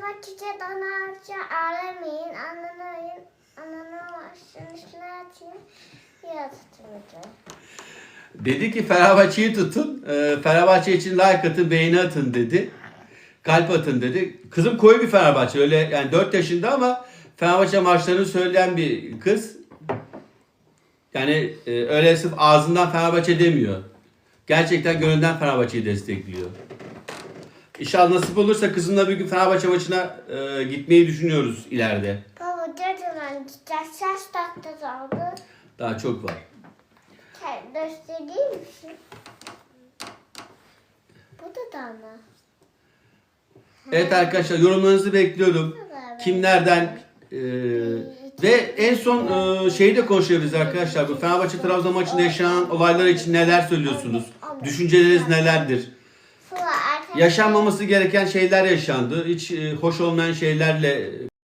Fenerbahçe Donarca ağlamayın. Ananayın. Ananı üstüne atayım. Biraz tutun. Dedi ki Fenerbahçe'yi tutun. e, Fenerbahçe için like atın, beğeni atın dedi. Kalp atın dedi. Kızım koyu bir Fenerbahçe. Öyle yani 4 yaşında ama Fenerbahçe maçlarını söyleyen bir kız. Yani e, öyle sırf ağzından Fenerbahçe demiyor. Gerçekten gönülden Fenerbahçe'yi destekliyor. İnşallah nasip olursa kızımla bir gün Fenerbahçe maçına e, gitmeyi düşünüyoruz ileride. Baba dörtünden gideceğiz. tatlı aldı. Daha çok var. Sen göstereyim misin? Bu da dana. Evet arkadaşlar yorumlarınızı bekliyorum. Kim nereden e, ve en son e, şeyi de konuşabiliriz arkadaşlar. Bu Fenerbahçe Trabzon maçında yaşanan olaylar için neler söylüyorsunuz? Düşünceleriniz nelerdir? Yaşanmaması gereken şeyler yaşandı. Hiç e, hoş olmayan şeylerle